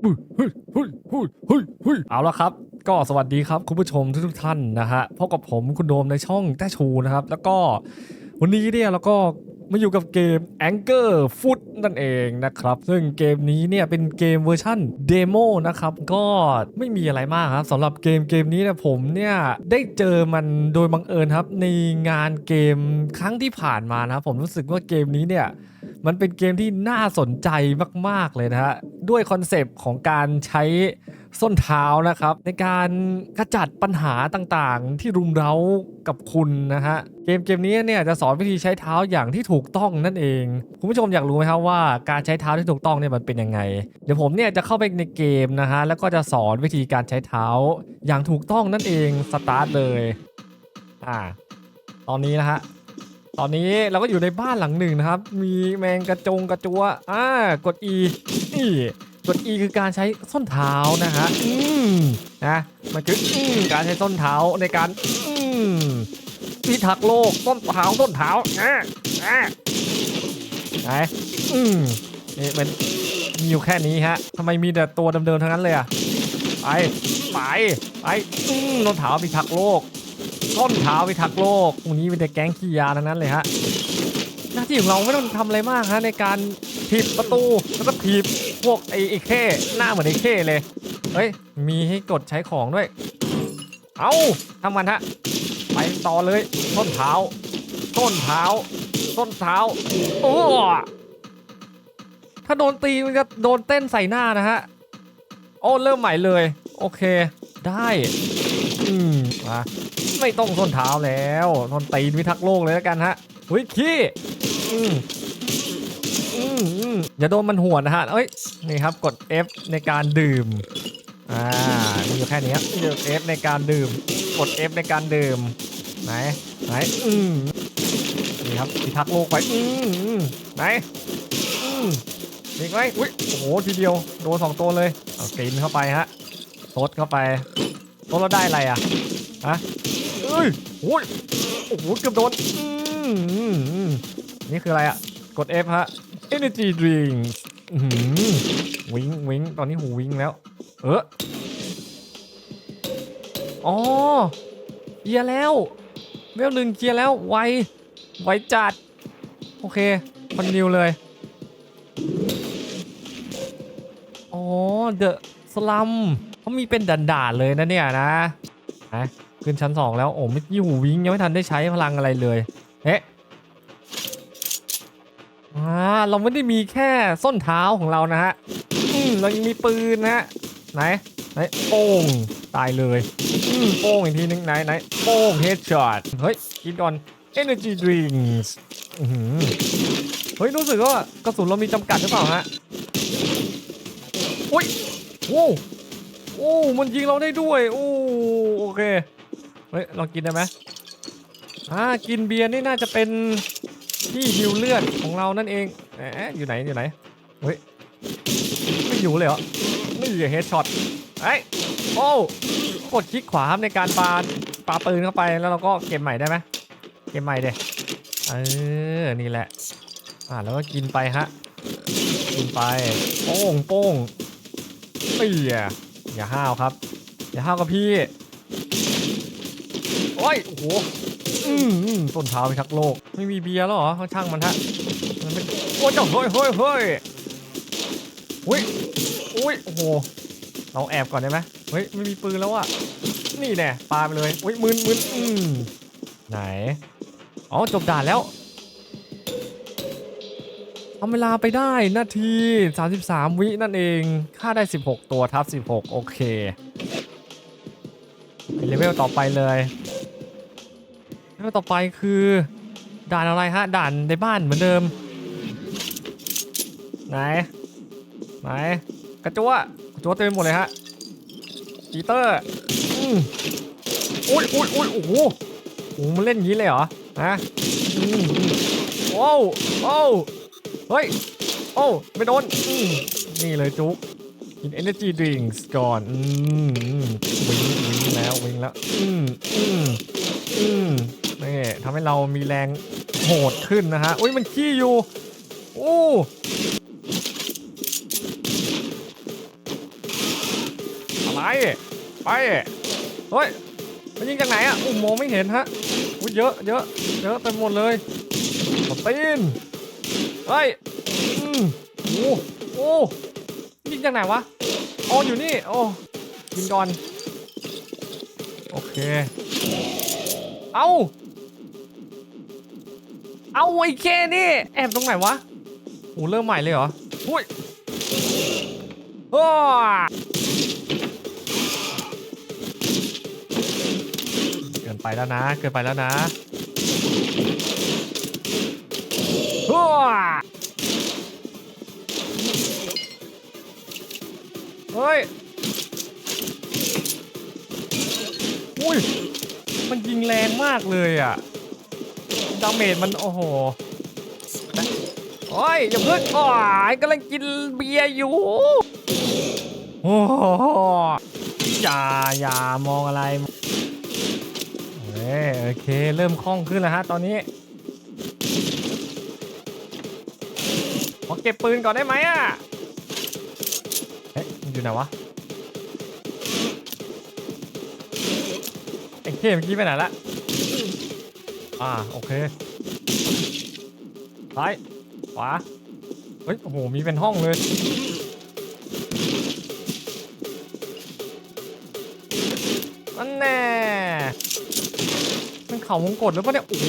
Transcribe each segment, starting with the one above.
เฮ้ยเฮ้ยเฮ้ยเฮ้ยเฮ้ยเอาละครับ ก็สวัสดีครับคุณผู้ชมทุกๆท่านนะฮะพบกับผมคุณโดมในช่องแต้ชูนะครับ แล้วก็วันนี้เนี่ยเราก็ มาอยู่กับเกม Anchor Foot นั่นเองนะครับ ซึ่งเกมนี้เนี่ยเป็นเกมเวอร์ชั่นเดโมนะครับ ก็ไม่มีอะไรมากครับสำหรับเกมเกมนี้เนี่ยผมเนี่ยได้เจอมันโดยบังเอิญครับ ในงานเกมครั้งที่ผ่านมานะครับผมรู้สึกว่าเกมนี้เนี่ยมันเป็นเกมที่น่าสนใจมาก ๆ เลยนะฮะ ด้วยคอนเซปต์ของการใช้ส้นเท้านะครับ ในการขจัดปัญหาต่างๆ ที่รุมเร้ากับคุณนะฮะ เกมเกมนี้เนี่ยจะสอนวิธีใช้เท้าอย่างที่ถูกูกต้องนั่นเอง คุณผู้ชมอยากรู้ไหมครับว่าการใช้เท้าที่ถูกต้องเนี่ยมันเป็นยังไง เดี๋ยวผมเนี่ยจะเข้าไปในเกมนะฮะแล้วก็จะสอนวิธีการใช้เท้า อย่างถูกต้องนั่นเองสตาร์ทเลยอ่าตอนนี้นะฮะตอนนี้เราก็อยู่ในบ้านหลังหนึ่งนะครับ มีแมงกระจงกระจัวอ่ากด E นี่กด E คือการใช้ส้นเท้านะฮะอืมนะมันคืออืมการใช้ส้นเท้าในการอืม พิทักษ์โลกส้นเท้าส้นเท้าอ่าอ่าไหนอืมนี่มันมีอยู่แค่นี้ฮะทำไมมีแต่ตัวเดิมๆทั้งนั้นเลยอะไปไปไปอืมส้นเท้าพิทักษ์โลก ต้นเท้าพิทักษ์โลกวันนี้เป็นแต่แก๊งขี้ยาทั้งนั้นเลยฮะหน้าที่ของเราไม่ต้องทำอะไรมากฮะในการถีบประตูแล้วก็ถีบพวกไอ้ไอ้เข้หน้าเหมือนไอ้เข้เลยเฮ้ยมีให้กดใช้ของด้วย เอาทำมันฮะ ต่อเลยต้นเท้าต้นเท้าต้นเท้าโอ้ถ้าโดนตีมันจะโดนเต้นใส่หน้านะฮะโอ้เริ่มใหม่เลย โอเค ได้อืมมาไม่ต้องส้นเท้าแล้วทนตีนพิทักษ์โลกเลยแล้วกันฮะเฮ้ยขี้อืมอืมอืมอย่าโดนมันหัวนะฮะเอ้ยนี่ครับกด F ในการดื่มอ่ามีอยู่แค่นี้ครับกด F ในการดื่ม กด F ในการดื่ม ไหน ไหน อืมนี่ครับพิทักษ์โลกไปอืมอืมไหน อืมอีกไหมอุ้ย โอ้โห ทีเดียว โดนสองตัวเลย เอากินเข้าไปฮะซดเข้าไปซดแล้วได้อะไรอะ ฮะเอ้ยโอ้ย โอ้โห เกือบโดน อืมอืมอืมนี่คืออะไรอะกด F ฮะ Energy Drink อื้อหือวิงวิงตอนนี้หูวิงแล้ว เอออ๋อเคลียแล้ว เวลหนึ่งเคลียร์แล้วไวไวจัด โอเคคอนนิวเลย อ๋อ เดอะสลัมเขามีเป็นด่านๆเลยนะเนี่ยนะนะขึ้นชั้นสองแล้ว โอ้ไม่ยี่วิ่งยังไม่ทันได้ใช้พลังอะไรเลย เอ๊ะอ่าเราไม่ได้มีแค่ส้นเท้าของเรานะฮะเรายังมีปืนนะฮะ ไหน ไหนโป้งตายเลย โป้งอีกทีนึงไหนไหนโป้งเฮดช็อตเฮ้ยกินก่อน energy Drinks เฮ้ย รู้สึกว่ากระสุนเรามีจำกัดหรือเปล่าฮะอุ้ยโว้โอ้มันยิงเราได้ด้วย โอ้โอเค เฮ้ยลองกินได้ไหมอ่ากินเบียร์นี่น่าจะเป็นที่ฮิวเลือดของเรานั่นเองแหมอยู่ไหนอยู่ไหนเฮ้ยไม่อยู่เลยเหรอนี่เฮดช็อตไอ้โอ้ กดคลิกขวาครับในการปาปาปืนเข้าไปแล้วเราก็เก็บใหม่ได้ไหมเก็บใหม่เด้เออนี่แหละอ่าแล้วก็กินไปฮะกินไปโป้งโป้งเอ้ยอย่าห้าวครับ อย่าห้าวกับพี่โอ้ยโอ้โหอืมอืมต้นเท้าไปทักโลก ไม่มีเบียร์แล้วเหรอช่างมันฮะมันเป็นโอ้ยเจ้าเฮ้ยเฮ้ยเฮ้ยอุ้ยอุ้ยโอ้โห เราแอบก่อนได้ไหมเฮ้ยไม่มีปืนแล้วอะนี่แน่ปาไปเลยอุ้ยมึนมึนอืมไหนอ๋อจบด่านแล้วทำเวลาไปได้นาที 33 วินั่นเองค่าได้ 16 ตัวทับ 16 โอเคไปเลเวลต่อไปเลยเลเวลต่อไปคือ ด่านอะไรฮะ ด่านในบ้านเหมือนเดิม ไหน ไหน กระจัว กระจัวเต็มไปหมดเลยฮะปีเตอร์อืมอุ้ยอุ้ยอุ้ยโอ้โหโอ้มันเล่นอย่างนี้เลยเหรอฮะอืมอืมโอ้วโอ้วเฮ้ยโอ้ไม่โดนอืมนี่เลยจุ๊กกิน energy drinks ก่อน อืมวิ่งวิ่งแล้ววิ่งแล้ว อืมอืมอืมนี่ทำให้เรามีแรงโหดขึ้นนะฮะ อุ้ยมันขี้อยู่ โอ้ ไปไป เฮ้ย มันยิงจากไหนอะอุ้มมองไม่เห็นฮะอุ้ยเยอะเยอะเยอะเต็มหมดเลยสตีนเฮ้ยอืมโอ้โอ้ยิงจากไหนวะอ๋ออยู่นี่ โอ้ยิงก่อน โอเค เอาเอาไอ้เคนี่ แอบตรงไหนวะโอ้เริ่มใหม่เลยเหรออุ้ยโอ้ ไปแล้วนะ เกินไปแล้วนะอ้าเฮ้ย อุ้ย มันยิงแรงมากเลยอะ ดาเมจมันโอ้โหโอ้ย อย่าเพิ่งอ๋อยกำลังกินเบียร์อยู่ โอ้โหอย่าอย่ามองอะไร โอเค เริ่มคล่องขึ้นแล้วฮะตอนนี้ ขอเก็บปืนก่อนได้ไหมอะ เอ๊ะอยู่ไหนวะไอ้เคเมื่อกี้ไปไหนละ อ่า โอเคซ้ายขวา เฮ้ย โอ้โห มีเป็นห้องเลยนั่นแน่ เขาวงกดหรือเปล่าเนี่ย โอ้โห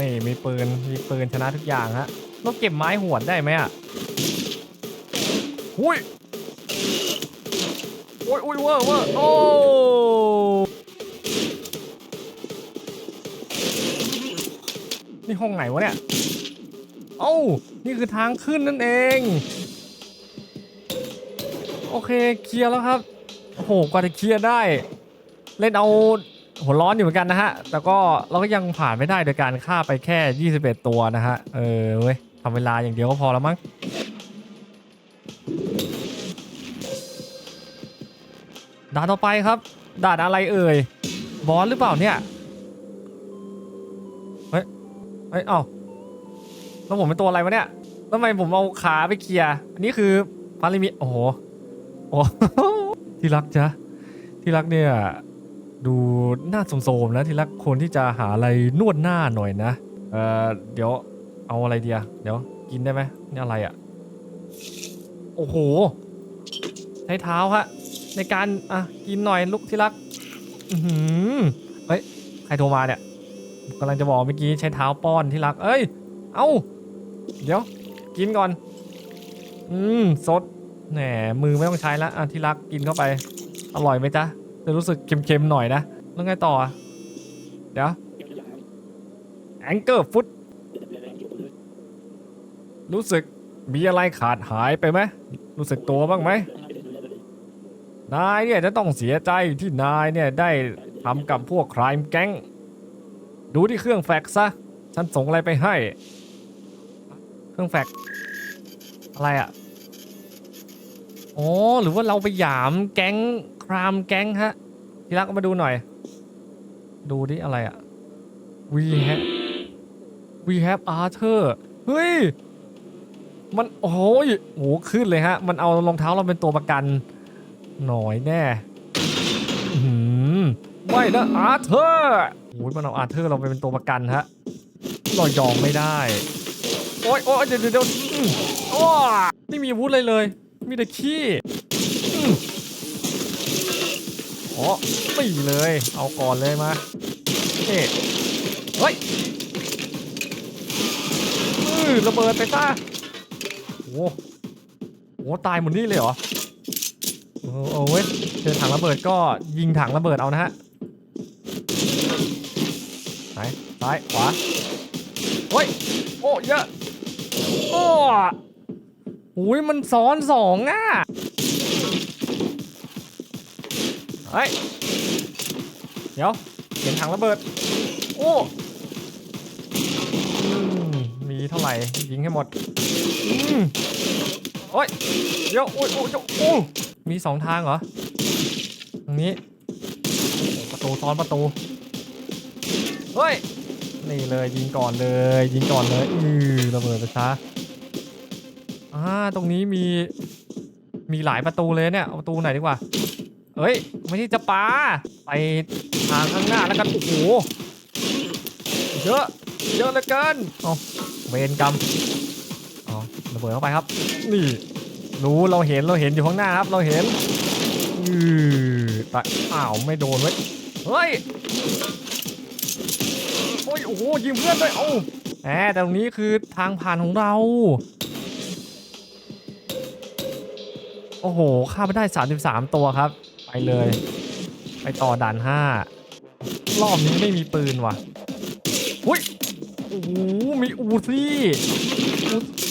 นี่มีปืน มีปืนชนะทุกอย่างฮะเราเก็บไม้หวดได้ไหมอะหุยโอ้ยโอ้ยเวอร์เวอร์โอ้นี่ห้องไหนวะเนี่ย เอ้า นี่คือทางขึ้นนั่นเอง โอเค เคลียร์แล้วครับ โอ้โห กว่าจะเคลียร์ได้ เล่นเอา หัวร้อนอยู่เหมือนกันนะฮะ แต่ก็เราก็ยังผ่านไม่ได้โดยการฆ่าไปแค่ 21 ตัวนะฮะ เออเว้ยทำเวลาอย่างเดียวก็พอแล้วมั้ง ด่านต่อไปครับ ด่านอะไรเอ่ย บอสหรือเปล่าเนี่ย เฮ้ย เฮ้ย เอ้า แล้วผมเป็นตัวอะไรวะเนี่ยทำไมผมเอาขาไปเคลียร์ อันนี้คือพาริมิโอ้โห โอ้ที่รักจ๊ะที่รักเนี่ย ดูหน้าโสมๆนะที่รักควรที่จะหาอะไรนวดหน้าหน่อยนะ เอ่อเดี๋ยวเอาอะไรเดียเดี๋ยวกินได้ไหมนี่อะไรอะ่ะ โอ้โห ใช้เท้าฮะ ในการอะกินหน่อยลูกที่รัก อือหือเฮ้ย ใครโทรมาเนี่ยกำลังจะบอกเมื่อกี้ใช้เท้าป้อนที่รัก เอ้ย เอ้า เดี๋ยว กินก่อน อืมสด แหมมือไม่ต้องใช้ล้วอะที่รักกินเข้าไป อร่อยไหมจ๊ะ จะรู้สึกเค็มๆหน่อยนะ แล้วไงต่อ เดี๋ยวแองเกอร์ฟุตรู้สึกมีอะไรขาดหายไปไหมรู้สึกตัวบ้างไหมนายเนี่ยจะต้องเสียใจที่นายเนี่ยได้ทำกับพวกครายแก๊งดูที่เครื่องแฟกซ์ซะฉันส่งอะไรไปให้ เครื่องแฟกซ์อะไรอะ่ะอ๋อหรือว่าเราไปหยามแก๊ง ครามแก๊งฮะทีรักเอามาดูหน่อย ดูดิอะไรอะ we have we have Arthur เฮ้ย มันโอ้โหยโหขึ้นเลยฮะ มันเอารองเท้าเราเป็นตัวประกัน หน่อยแน่หือไม่นะอาร์เธอร์โอ้ยมันเอาอาร์เธอร์เราไปเป็นตัวประกันฮะเรายอมไม่ได้ โอ๊ยโอ๊ยเดี๋ยวเดี๋ยวเดี๋ยวอืมโอ้ไม่มีอาวุธเลยเลย มีแต่ขี้ อ๋อไม่เลย เอาก่อนเลยมาเอ๊เฮ้ยอือระเบิดไปซะโอ้โหตายหมดนี่เลยเหรอโอ้โหเอาเว้ยเจอถังระเบิดก็ยิงถังระเบิดเอานะฮะไหนซ้ายขวาโอ้ยโอ้เยอะโอ้โหยมันซ้อนสองอะ เฮ้ย เดี๋ยวเห็นถังระเบิด โอ้มีเท่าไหร่ ยิงให้หมดอืมโอ้ยเดี๋ยวโอ้ยโอ้ยโอ้ยมีสองทางเหรอ ตรงนี้ ประตูซ้อนประตู เฮ้ย นี่เลยยิงก่อนเลย ยิงก่อนเลย อือระเบิดไปซะอ่า ตรงนี้มี มีหลายประตูเลยเนี่ยเอาประตูไหนดีกว่า เอ้ย ไม่ใช่จะปาไปทางข้างหน้าแล้วกัน โอ้โห เยอะ เยอะเหลือเกินเอาเวรกรรมเอาระเบิดเข้าไปครับ นี่ รู้เราเห็นเราเห็นอยู่ข้างหน้าครับ เราเห็นอือแต่อ้าว ไม่โดนเว้ย เฮ้ย โอ้ย โอ้โห ยิงเพื่อนด้วยโอ้แหมแต่ตรงนี้คือทางผ่านของเรา โอ้โหฆ่าไปได้ 33 ตัวครับ ไปเลย ไปต่อด่าน5รอบนี้ไม่มีปืนว่ะหุ้ยโอ้โหมีอูซี่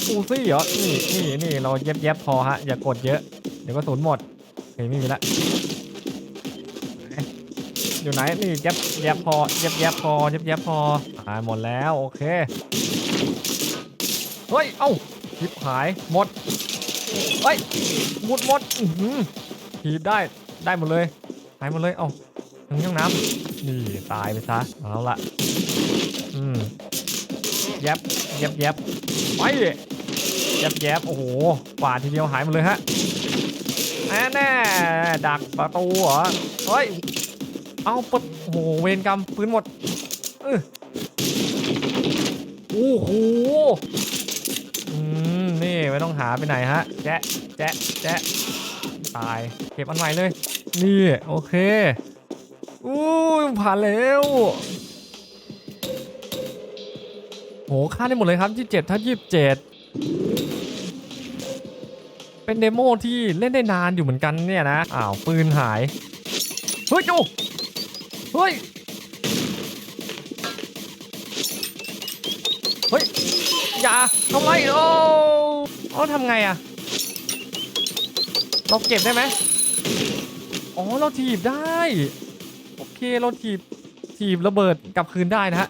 อูซี่เหรอ นี่นี่นี่เราเย็บเย็บพอฮะ อย่ากดเยอะ เดี๋ยวก็สูญหมดเฮ้ยไม่มีละ อยู่ไหน นี่เย็บเย็บพอเย็บเย็บพอเย็บเย็บพอหายหมดแล้ว โอเค เฮ้ย เอ้าชิบหายหมด เฮ้ยหมดหมด อือหือถีได้ ได้หมดเลยหายหมดเลย เอ้าทั้งห้องน้ำนี่ตายไปซะ เอาละอืมแยบแยบแยบไปแยบแยบโอ้โหกวาทีเดียวหายหมดเลยฮะแน่แน่ดักประตูเหรอ เฮ้ย เอาปดโอ้โห เวรกรรมปืนหมดเออโอ้โหอืม นี่ไม่ต้องหาไปไหนฮะ แจ๊ะแจ๊ะแจ๊ะตาย เก็บอันใหม่เลย นี่โอเคอู้ผ่านแล้วโหค่าได้หมดเลยครับ27ถ้า27เป็นเดโมที่เล่นได้นานอยู่เหมือนกันเนี่ยนะอ้าวปืนหายเฮ้ยโอ้เฮ้ยเฮ้ยอย่าทำไมโอ้เอาทำไงอะเราเก็บได้ไหม อ๋อเราถีบได้ โอเคเราถีบถีบระเบิดกลับคืนได้นะฮะ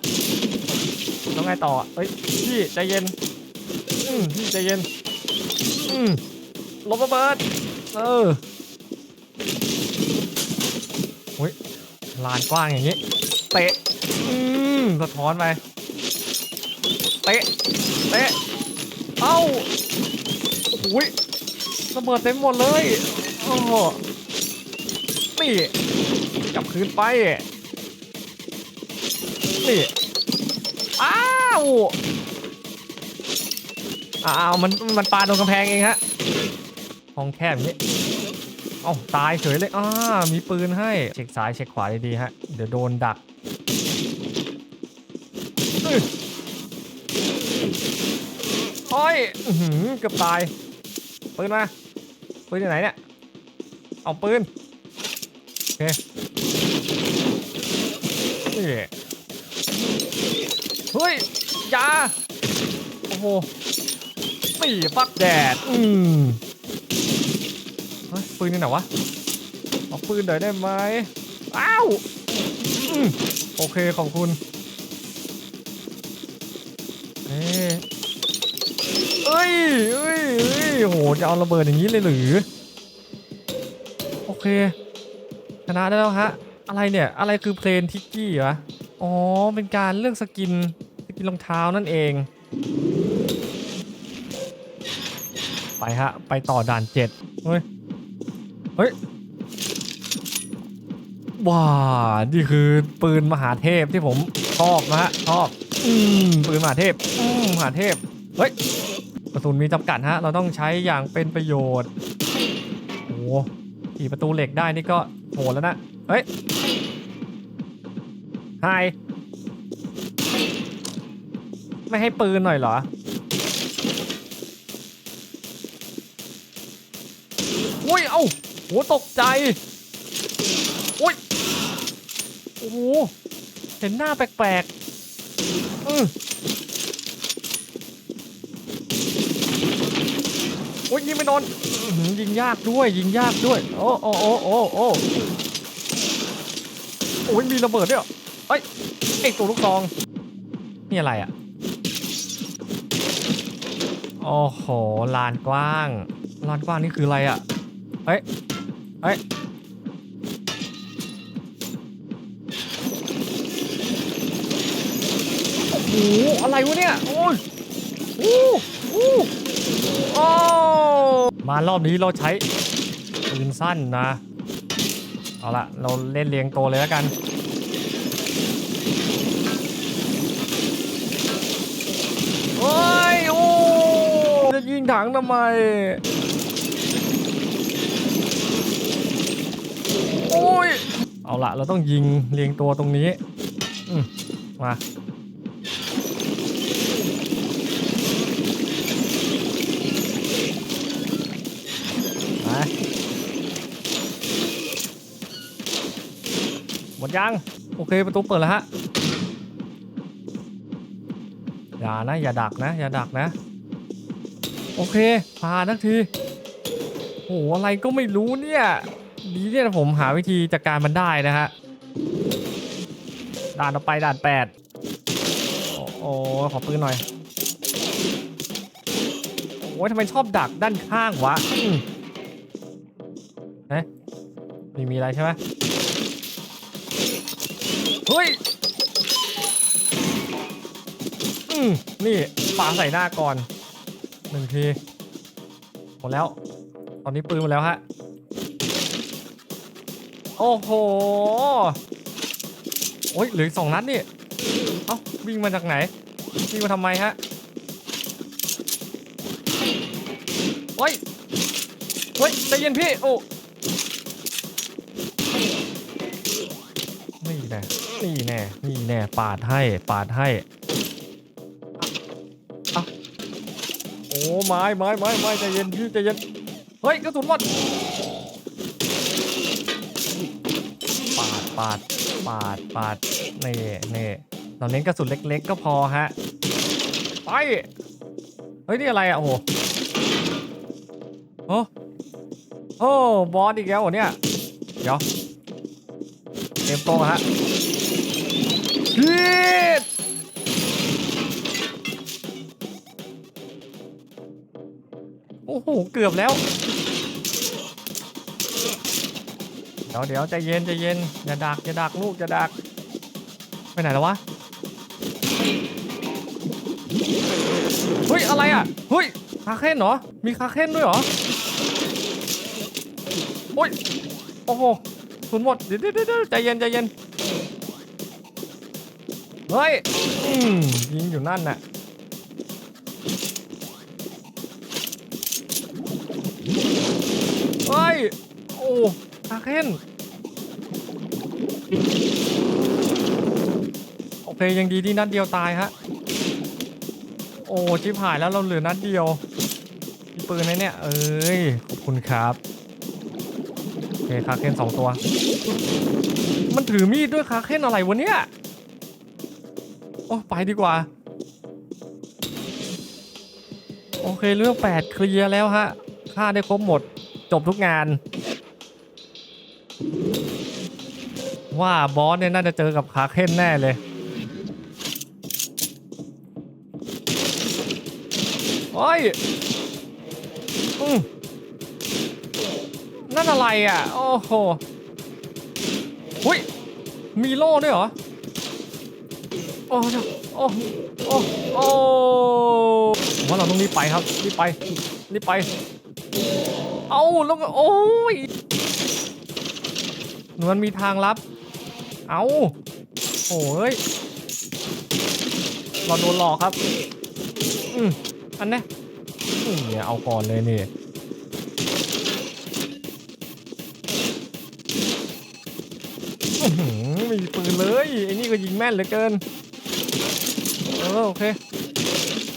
แล้วไงต่อเฮ้ยพี่ใจเย็นอืมพี่ใจเย็นอืมลบระเบิดเออโอ้ยลานกว้างอย่างนี้เตะอืมสะท้อนไปเตะเตะเอ้าโอ้ยระเบิดเต็มหมดเลยโอ้ นี่กลับคืนไป นี่ อ้าวอ้าวมันมันปาโดนกำแพงเองฮะห้องแคบอย่างนี้เอ้าตายเฉยเลยอ้ามีปืนให้ เช็คซ้ายเช็คขวาดีๆฮะ เดี๋ยวโดนดักโอ้ยเกือบตาย ปืนมา ปืนอยู่ไหนเนี่ย เอาปืน นี่เฮ้ยยาโอ้โหปีฟักแดด อืมเฮ้ยปืนนี่ไหนวะ เอาปืนหน่อยได้ไหมอ้าวอโอเค ขอบคุณเอ้ยเอ้ยเอ้ยเอ้ยโห จะเอาระเบิดอย่างนี้เลยหรือ โอเค ชนะได้แล้วฮะ อะไรเนี่ย อะไรคือเพลนทิกกี้วะ อ๋อ เป็นการเลือกสกิน สกินรองเท้านั่นเอง ไปฮะ ไปต่อด่านเจ็ดเฮ้ย เฮ้ย ว้า นี่คือปืนมหาเทพที่ผมชอบนะฮะ ชอบ อืม ปืนมหาเทพ อืม มหาเทพ เฮ้ยกระสุนมีจำกัดฮะ เราต้องใช้อย่างเป็นประโยชน์ โอ้โหขี่ประตูเหล็กได้นี่ก็ โหแล้วนะเฮ้ยไฮไม่ให้ปืนหน่อยเหรอ อุ้ย เอ้าโหตกใจ อุ้ย โอ้โห เห็นหน้าแปลกๆอือโอ้ยยิ งไม่โดนยิงยากด้วย ยิงยากด้วย โอ้โอ้โอ้โอ้โอ้โอ้ยมีระเบิดด้วยเอเอ้ยไอตัวลูกซอง นี่อะไรอะ โอ้โห ลานกว้าง ลานกว้างนี่คืออะไรอะ เฮ้ย เฮ้ย โอ้โห อะไรวะเนี่ย โอ้ยโอ้โห โอ้มารอบนี้เราใช้ปืนสั้นนะ เอาละเราเล่นเรียงตัวเลยแล้วกันโอ้ยโอ้จะยิงถังทำไมโอ้ยเอาละเราต้องยิงเรียงตัวตรงนี้มมา หมดยัง โอเคประตูเปิดแล้วฮะ อย่านะ อย่าดักนะ อย่าดักนะ โอเคพาทักทีโอ้โหอะไรก็ไม่รู้เนี่ย ดีเนี่ยผมหาวิธีจัดการมันได้นะฮะ ด่านต่อไปด่านแปดโอ้โหขอปืนหน่อยโอ้ยทำไมชอบดักด้านข้างวะ อืมเอ๊ะไม่มีอะไรใช่ไหมเฮ้ยอืมนี่ปาใส่หน้าก่อนหนึ่งทีหมดแล้ว ตอนนี้ปืนหมดแล้วฮะ โอ้โห โอ้ยเหลือสองนัดนี่ เอ้าวิ่งมาจากไหน วิ่งมาทำไมฮะ โอ้ยเฮ้ยใจเย็นพี่ โอ้ นี่แน่ นี่แน่ ปาดให้ ปาดให้โอ้ ไม้ไม้ไม้ไม้ใจเย็นพี่ใจเย็น เฮ้ย กระสุนหมดปาดปาดปาดปาดนี่นี่เราเน้นกระสุนเล็ก ๆ ก็พอฮะ ไป เฮ้ย นี่อะไรอะ โอ้โหโอ้โอ้บอสอีกแล้วเหรอเนี่ย เดี๋ยวเตรียมตัวฮะ โอ้โห เกือบแล้ว เดี๋ยวเดี๋ยวใจเย็นใจเย็น อย่าดักอย่าดักลูกอย่าดัก ไปไหนแล้ววะ เฮ้ย อะไรอะ เฮ้ย คาเค้นเหรอ มีคาเค้นด้วยเหรอ โอ้ย โอ้โหสุนหมด เดี๋ยวเดี๋ยวเดี๋ยวใจเย็นใจเย็น เฮ้ยอืมยิงอยู่นั่นน่ะเฮ้ย โอ้คาเคนโอเคยังดีที่นัดเดียวตายฮะ โอ้ชิบหายแล้วเราเหลือนัดเดียวมีปืนไหมเนี่ย เอ้ย ขอบคุณครับโอเคคาเค้นสองตัว มันถือมีดด้วยคาเค้นอะไรวะเนี่ย อ้ไปดีกว่า โอเคเรื่องแปดเคลียร์แล้วฮะฆ่าได้ครบหมดจบทุกงาน ว่าบอสเนี่ยน่าจะเจอกับคาเคนแน่เลยโอ้ยอืมนั่นอะไรอะ โอ้โห หุยมีโล่ด้วยเหรอ อ้เดี๋ยวโอ้โอ้โอ้ผมว่าเราต้องรีบไปครับรีบไปรีบไป เอาแล้วก็โอ้ยมันมีทางลับ เอาโอ้ยเราโดนหลอกครับ อืมอันนี้เนี่ยเอาก่อนเลยนี่ไม่มีปืนเลยไอ้นี่ก็ยิงแม่นเหลือเกิน ออโอเค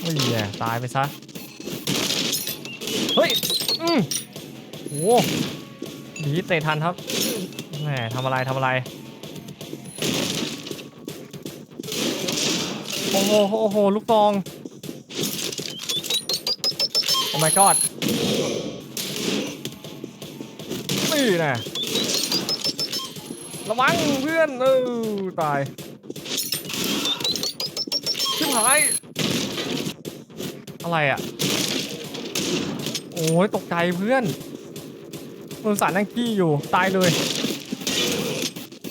ไม่แย่ตายไปซะ เฮ้ย อืมโอ้หนีเตะทันครับแหมทำอะไรทำอะไร โอ้โห โอ้โห ลูกฟอง โอ้ my god นี่นะระวังเพื่อน เออ ตาย ชิบหาย อะไรอะ โอ้ยตกใจเพื่อนมือสารนั่งขี้อยู่ ตายเลย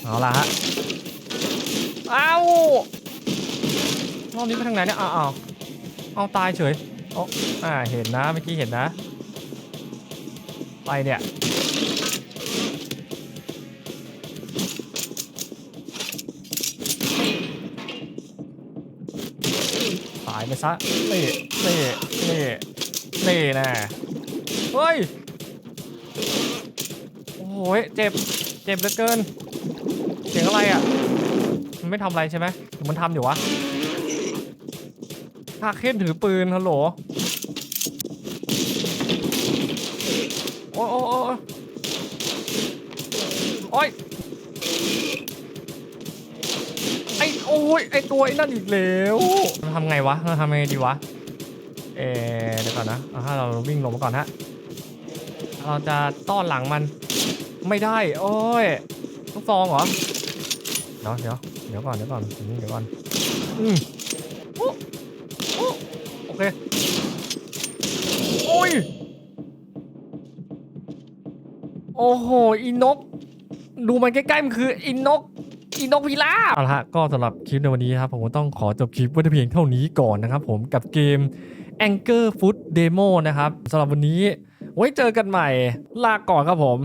เอาละฮะ อ้าวรอบนี้ไปทางไหนเนี่ย อ้าวอ้าวเอาตายเฉยเอาอ่า เห็นนะ เมื่อกี้เห็นนะ ไปเนี่ย ไปซะนี่นี่นี่นี่แน่เฮ้ยโอ้โหเจ็บเจ็บเหลือเกิน เสียงอะไรอะ มันไม่ทำอะไรใช่ไหมมันทำอยู่วะคาเคนถือปืนฮัลโหล อุ้ยไอตัวไอ้นั่นอีกแล้วเราทำไงวะเราทำไงดีวะ เอเดี๋ยวก่อนนะถ้าเราวิ่งลงมาก่อนฮะ เราจะต้อนหลังมันไม่ได้ โอ้ยลูกซองเหรอ เดี๋ยวเดี๋ยวเดี๋ยวก่อนเดี๋ยวก่อนเดี๋ยวก่อน อืมโอ้โอ้โอเค โอ้ย โอ้โห อีนก ดูมันใกล้ๆมันคืออีนก อีนกพิราบเอาละฮะก็สำหรับคลิปในวันนี้ครับผมก็ต้องขอจบคลิปไว้แต่เพียงเท่านี้ก่อนนะครับผมกับเกม Anchor Food Demo นะครับสำหรับวันนี้ไว้เจอกันใหม่ลาก่อนครับผม